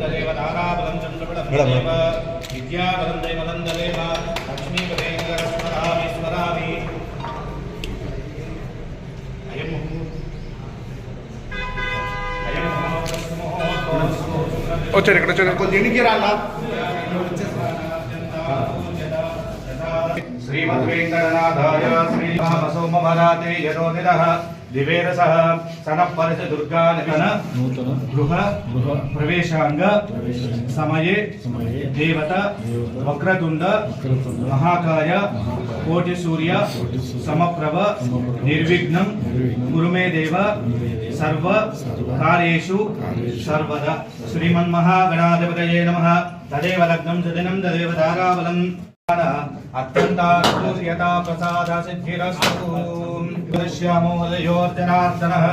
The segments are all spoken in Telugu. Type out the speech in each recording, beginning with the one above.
తదేవ తారాబలం చంద్రబలం తదేవ విద్యాబలం దైవలం తదేవ లక్ష్మీపదేంద్ర స్మరామి స్మరామి వచ్చాడు ఇక్కడ వచ్చాడు కొద్దిగా ఎన్నికి రా అన్న శ్రీమద్వేంకటనాథాయ శ్రీరామసోమవరాతే యశోనిరః దివేరసః సనః పరిచ దుర్గా నగన నూతన గృహ గృహ ప్రవేశాంగ ప్రవేశాంగ సమయే సమయే దేవత దేవత వక్రతుండ వక్రతుండ మహాకాయ మహాకాయ కోటి సూర్య కోటి సూర్య సమప్రభ దృశ్యామో హృదయోర్జనార్దనः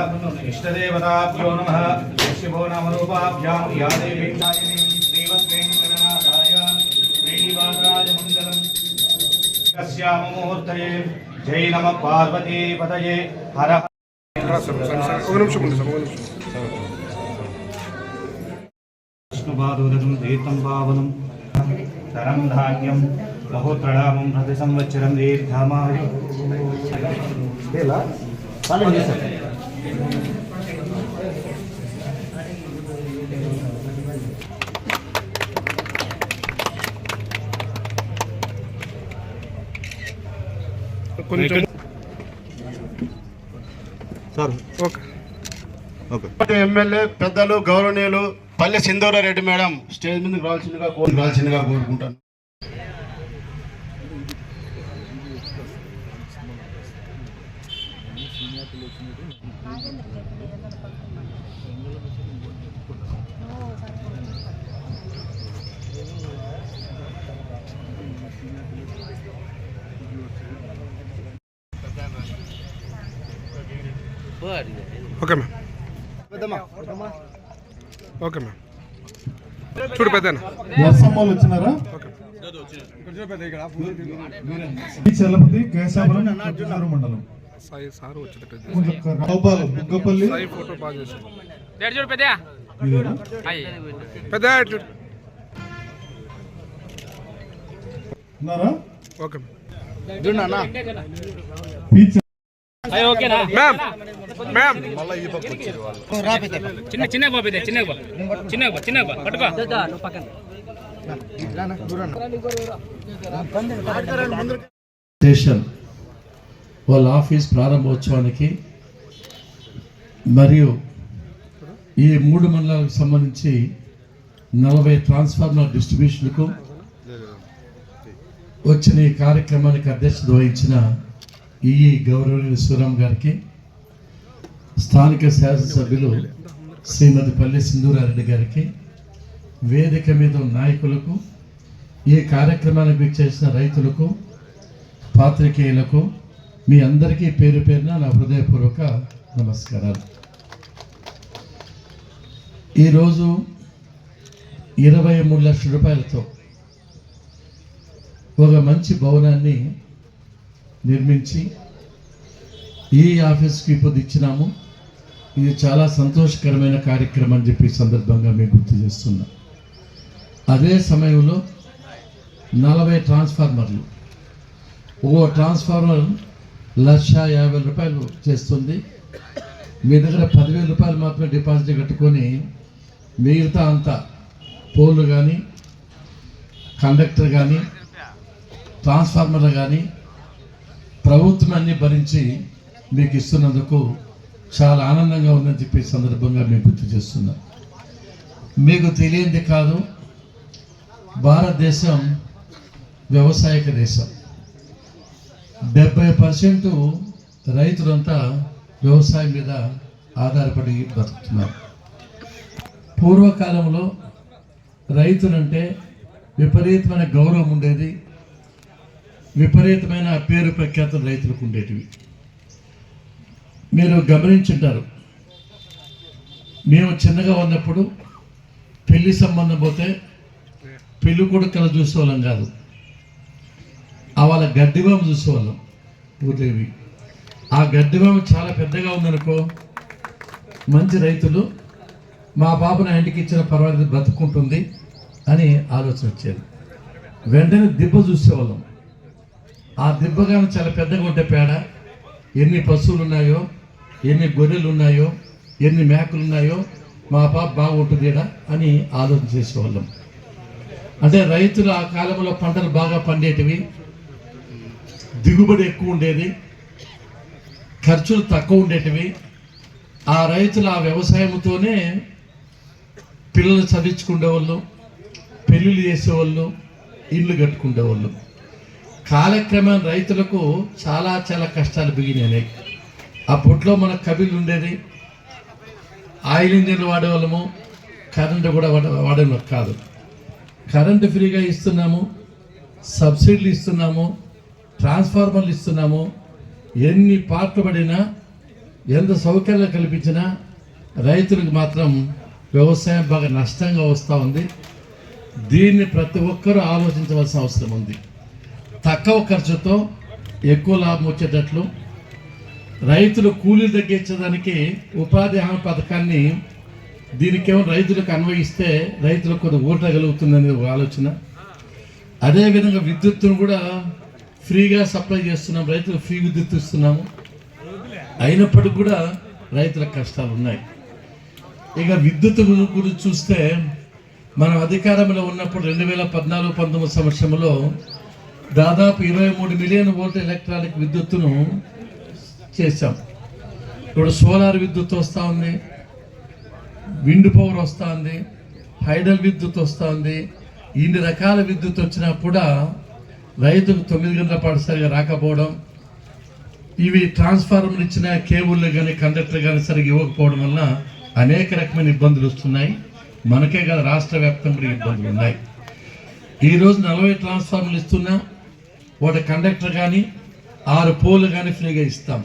ఇష్టదేవతాభ్యో నమః శివో నామరూపాభ్యాం యా దేవీ ఛాయనీ శ్రీవద్వేంకటనాథాయ శ్రీనివాసాయ మంగళం కస్యామ ముహూర్తయే జై నమ పార్వతీ పతయే హర విష్ణుపాదోదకం తీర్థం పావనం ధనం ధాన్యం బహుత్రణామం ప్రతి సంవత్సరం దీర్ఘమాయు కొంచెం సార్. ఓకే. ఓకే. ఎమ్మెల్యే పెద్దలు గౌరవనీయులు పల్లె సింధూరారెడ్డి మేడం స్టేజ్ మీదకి రావాల్సిందిగా రావాల్సిందిగా కోరుకుంటాను. Okay ma'am. Okay ma'am. చూడు పెద్ద వాళ్ళు వచ్చినారా? చలపతి కేశాపురం మండలం. సాయి సార్ బుగ్గపల్లి. సాయి ఫోటో బాగా చేశాడు. ఇదేనా? పెద్ద ఇటు. ఉన్నారా? Okay ma'am. మ్యామ్ చిన్న చిన్న బాబు ఇదే చిన్న బా చిన్న బా చిన్న బా పట్టుకో. స్టేషన్ వాళ్ళ ఆఫీస్ ప్రారంభోత్సవానికి మరియు ఈ మూడు మండలాలకు సంబంధించి నలభై ట్రాన్స్ఫార్మర్ డిస్ట్రిబ్యూషన్కు వచ్చిన ఈ కార్యక్రమానికి అధ్యక్షత వహించిన ఈ గౌరవనీయ సూరం గారికి స్థానిక శాసనసభ్యులు శ్రీమతి పల్లె సింధూరారెడ్డి గారికి వేదిక మీద నాయకులకు ఈ కార్యక్రమానికి చేసిన రైతులకు పాత్రికేయులకు మీ అందరికీ పేరు పేరున నా హృదయపూర్వక నమస్కారాలు. ఈరోజు ఇరవై మూడు లక్షల రూపాయలతో ఒక మంచి భవనాన్ని నిర్మించి ఈ ఆఫీస్కి ఇప్పుడు ఇచ్చినాము ఇది చాలా సంతోషకరమైన కార్యక్రమం అని చెప్పి సందర్భంగా మేము గుర్తు చేస్తున్నాం. అదే సమయంలో నలభై ట్రాన్స్ఫార్మర్లు ఓ ట్రాన్స్ఫార్మర్ లక్ష యాభై రూపాయలు చేస్తుంది. మీ దగ్గర పదివేల రూపాయలు మాత్రమే డిపాజిట్ కట్టుకొని మిగతా అంతా పోలు కానీ కండక్టర్ కానీ ట్రాన్స్ఫార్మర్లు కానీ ప్రభుత్వం అన్ని భరించి మీకు ఇస్తున్నందుకు చాలా ఆనందంగా ఉందని చెప్పి సందర్భంగా మేము గుర్తు చేస్తున్నాం. మీకు తెలియంది కాదు భారతదేశం వ్యవసాయక దేశం. డెబ్బై పర్సెంట్ రైతులంతా వ్యవసాయం మీద ఆధారపడి బతుకుతున్నారు. పూర్వకాలంలో రైతులంటే విపరీతమైన గౌరవం ఉండేది విపరీతమైన పేరు ప్రఖ్యాతులు రైతులకు ఉండేటివి. మీరు గమనించుంటారు. మేము చిన్నగా ఉన్నప్పుడు పెళ్ళి సంబంధం పోతే పెళ్ళి కొడుకులు చూసేవాళ్ళం కాదు. ఆ వాళ్ళ గడ్డివామ చూసేవాళ్ళం భూదేవి. ఆ గడ్డివామ చాలా పెద్దగా ఉందనుకో మంచి రైతులు మా బాబు నా ఇంటికి ఇచ్చిన పర్వాలేదు బ్రతుకుంటుంది అని ఆలోచన వచ్చేది. వెంటనే దిబ్బ చూసేవాళ్ళం. ఆ దిబ్బ కానీ చాలా పెద్దగా ఉంటే పేడ ఎన్ని పశువులు ఉన్నాయో ఎన్ని గొర్రెలు ఉన్నాయో ఎన్ని మేకలు ఉన్నాయో మా పాప బాగుంటుంది అని ఆలోచన చేసేవాళ్ళం. అంటే రైతులు ఆ కాలంలో పంటలు బాగా పండేటివి దిగుబడి ఎక్కువ ఉండేది ఖర్చులు తక్కువ ఉండేటివి. ఆ రైతులు ఆ వ్యవసాయంతోనే పిల్లలు చదివించుకునేవాళ్ళు పెళ్ళిళ్ళు చేసేవాళ్ళు ఇల్లు కట్టుకునేవాళ్ళు. కాలక్రమేణ రైతులకు చాలా చాలా కష్టాలు బిగినాయి. అప్పట్లో మన కబిల్ ఉండేది. ఆయిల్ ఇంజన్లు వాడేవాళ్ళము. కరెంటు కూడా వాడ వాడేవాళ్ళం కాదు. కరెంటు ఫ్రీగా ఇస్తున్నాము. సబ్సిడీలు ఇస్తున్నాము. ట్రాన్స్ఫార్మర్లు ఇస్తున్నాము. ఎన్ని పాటలు పడినా ఎంత సౌకర్యాలు కల్పించినా రైతులకు మాత్రం వ్యవసాయం బాగా నష్టంగా వస్తూ ఉంది. దీన్ని ప్రతి ఒక్కరూ ఆలోచించవలసిన అవసరం ఉంది. తక్కువ ఖర్చుతో ఎక్కువ లాభం వచ్చేటట్లు రైతులు కూలీలు తగ్గించడానికి ఉపాధి హామీ పథకాన్ని దీనికేమో రైతులకు అన్వయిస్తే రైతులకు కొంత ఊరటగలుగుతుందనే ఒక ఆలోచన. అదేవిధంగా విద్యుత్తును కూడా ఫ్రీగా సప్లై చేస్తున్నాం రైతులకు ఫ్రీ విద్యుత్ ఇస్తున్నాము. అయినప్పటికీ కూడా రైతుల కష్టాలు ఉన్నాయి. ఇక విద్యుత్ గురించి చూస్తే మనం అధికారంలో ఉన్నప్పుడు రెండు వేల పద్నాలుగు పంతొమ్మిది సంవత్సరంలో దాదాపు ఇరవై మూడు మిలియన్ వోల్ట్ ఎలక్ట్రానిక్ విద్యుత్తును చేశాం. ఇప్పుడు సోలార్ విద్యుత్ వస్తూ ఉంది విండ్ పవర్ వస్తూ ఉంది హైడల్ విద్యుత్ వస్తూ ఉంది ఇన్ని రకాల విద్యుత్ వచ్చినా కూడా రైతుకు తొమ్మిది గంటల పాటు సరిగా రాకపోవడం ఇవి ట్రాన్స్ఫార్మర్ ఇచ్చిన కేబుల్ కానీ కండక్టర్ కానీ సరిగ్గా ఇవ్వకపోవడం వల్ల అనేక రకమైన ఇబ్బందులు వస్తున్నాయి. మనకే కాదు రాష్ట్ర వ్యాప్తంగా ఇబ్బందులు ఉన్నాయి. ఈరోజు నలభై ట్రాన్స్ఫార్మర్లు ఇస్తున్నా వాటి కండక్టర్ కానీ ఆరు పోలు కానీ ఫ్రీగా ఇస్తాం.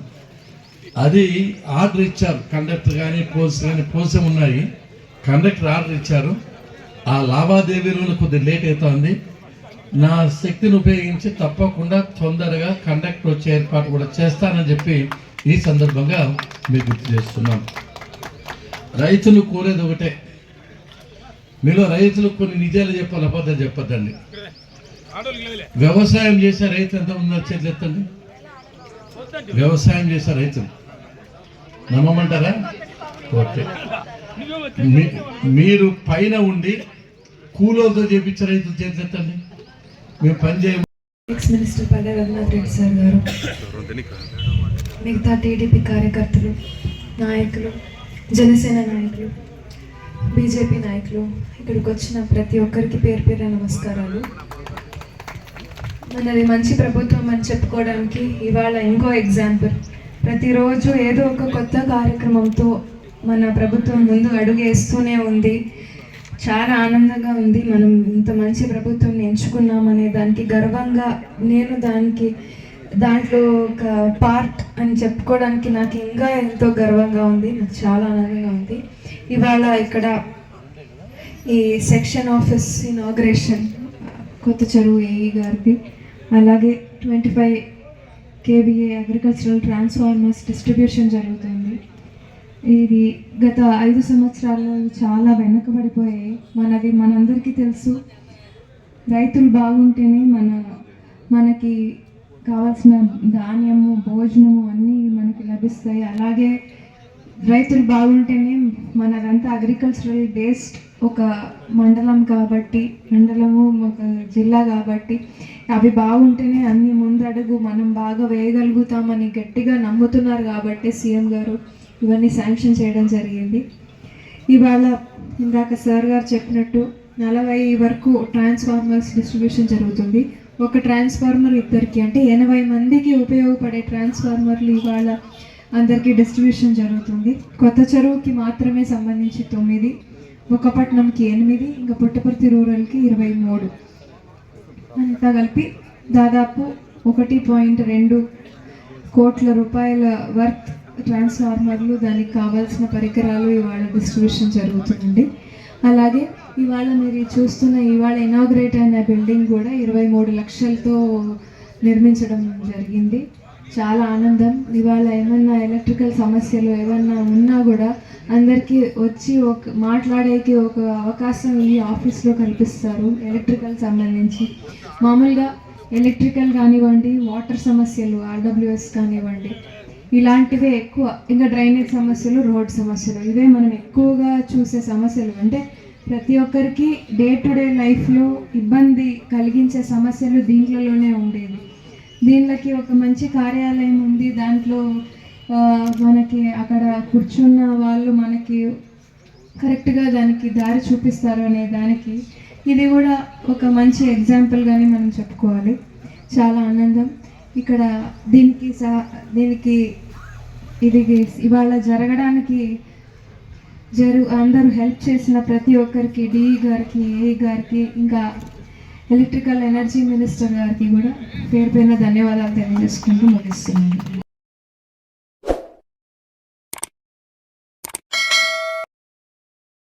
అది ఆర్డర్ ఇచ్చారు. కండక్టర్ కానీ పోల్స్ కానీ పోల్స్ ఉన్నాయి. కండక్టర్ ఆర్డర్ ఇచ్చారు. ఆ లావాదేవీలలో కొద్దిగా లేట్ అవుతుంది నా శక్తిని ఉపయోగించి తప్పకుండా తొందరగా కండక్టర్ వచ్చే ఏర్పాటు కూడా చేస్తానని చెప్పి ఈ సందర్భంగా మీకు గుర్తు చేస్తున్నాం రైతులు కోరేది ఒకటే. మీలో రైతులకు కొన్ని నిజాలు చెప్పాలి అబద్ధం చెప్పద్దండి. వ్యవసాయం చేసే రైతు ఎంత ఉందో చేతులు ఎత్తండి? వ్యవసాయం చేసే రైతులు. నమ్మమంటారా? ఓకే. మీరు పైన ఉండి కూలోతో చేపించే రైతులు చేసేటండి మేము పని చేయము. Ex minister Palle Raghunath Reddy sir గారు మిగతా టీడీపీ కార్యకర్తలు నాయకులు జనసేన నాయకులు బీజేపీ నాయకులు ఇక్కడికి వచ్చిన ప్రతి ఒక్కరికి పేరు పేరు నమస్కారాలు. మనది మంచి ప్రభుత్వం అని చెప్పుకోవడానికి ఇవాళ ఇంకో ఎగ్జాంపుల్ ప్రతిరోజు ఏదో ఒక కొత్త కార్యక్రమంతో మన ప్రభుత్వం ముందు అడుగు వేస్తూనే ఉంది. చాలా ఆనందంగా ఉంది. మనం ఇంత మంచి ప్రభుత్వం ఎంచుకున్నామనే దానికి గర్వంగా నేను దానికి దాంట్లో ఒక పార్ట్ అని చెప్పుకోవడానికి నాకు ఇంకా ఎంతో గర్వంగా ఉంది. నాకు చాలా ఆనందంగా ఉంది. ఇవాళ ఇక్కడ ఈ సెక్షన్ ఆఫీస్ ఇనాగ్రేషన్ కొత్త చెరువు ఏఈ గారిది. అలాగే twenty five KVA agricultural transformers distribution జరుగుతుంది. ఇది గత ఐదు సంవత్సరాల్లో చాలా వెనుకబడిపోయాయి మనది మనందరికీ తెలుసు. రైతులు బాగుంటేనే మన మనకి కావాల్సిన ధాన్యము భోజనము అన్నీ మనకి లభిస్తాయి. అలాగే రైతులు బాగుంటేనే మనదంతా అగ్రికల్చరల్ బేస్డ్ ఒక మండలం కాబట్టి మండలము ఒక జిల్లా కాబట్టి అవి బాగుంటేనే అన్ని ముందడుగు మనం బాగా వేయగలుగుతామని గట్టిగా నమ్ముతున్నారు కాబట్టి సీఎం గారు ఇవన్నీ శాంక్షన్ చేయడం జరిగింది. ఇవాళ ఇందాక సార్ గారు చెప్పినట్టు నలభై వరకు ట్రాన్స్ఫార్మర్స్ డిస్ట్రిబ్యూషన్ జరుగుతుంది. ఒక ట్రాన్స్ఫార్మర్ ఇద్దరికి అంటే ఎనభై మందికి ఉపయోగపడే ట్రాన్స్ఫార్మర్లు ఇవాళ అందరికీ డిస్ట్రిబ్యూషన్ జరుగుతుంది. కొత్త చెరువుకి మాత్రమే సంబంధించి తొమ్మిది ఒకపట్నంకి ఎనిమిది ఇంకా పుట్టపర్తి రూరల్కి ఇరవై మూడు. అంతా కలిపి దాదాపు ఒకటి పాయింట్ రెండు కోట్ల రూపాయల వర్త్ ట్రాన్స్ఫార్మర్లు దానికి కావాల్సిన పరికరాలు ఇవాళ డిస్ట్రిబ్యూషన్ జరుగుతుందండి. అలాగే ఇవాళ మీరు చూస్తున్న ఇవాళ ఇనాగ్రేట్ అయిన బిల్డింగ్ కూడా ఇరవై మూడు లక్షలతో నిర్మించడం జరిగింది. చాలా ఆనందం. ఇవాళ ఏమన్నా ఎలక్ట్రికల్ సమస్యలు ఏమన్నా ఉన్నా కూడా అందరికీ వచ్చి ఒక మాట్లాడేకి ఒక అవకాశం ఈ ఆఫీస్లో కల్పిస్తారు ఎలక్ట్రికల్ సంబంధించి. మామూలుగా ఎలక్ట్రికల్ కానివ్వండి వాటర్ సమస్యలు ఆర్డబ్ల్యూఎస్ కానివ్వండి ఇలాంటివే ఎక్కువ. ఇంకా డ్రైనేజ్ సమస్యలు రోడ్ సమస్యలు ఇవే మనం ఎక్కువగా చూసే సమస్యలు. అంటే ప్రతి ఒక్కరికి డే టు డే లైఫ్లో ఇబ్బంది కలిగించే సమస్యలు దీంట్లోనే ఉండేవి. దీనికి ఒక మంచి కార్యాలయం ఉంది. దాంట్లో మనకి అక్కడ కూర్చున్న వాళ్ళు మనకి కరెక్ట్గా దానికి దారి చూపిస్తారు అనే దానికి. ఇది కూడా ఒక మంచి ఎగ్జాంపుల్గానే మనం చెప్పుకోవాలి. చాలా ఆనందం. ఇక్కడ దీనికి సహ దీనికి ఇది ఇవాళ జరగడానికి జరు అందరూ హెల్ప్ చేసిన ప్రతి ఒక్కరికి డిఈ గారికి ఏ గారికి ఇంకా ఎలక్ట్రికల్ ఎనర్జీ మినిస్టర్ గారికి కూడా పేరు పైన ధన్యవాదాలు తెలియజేసుకుంటూ ముగిస్తున్నాను.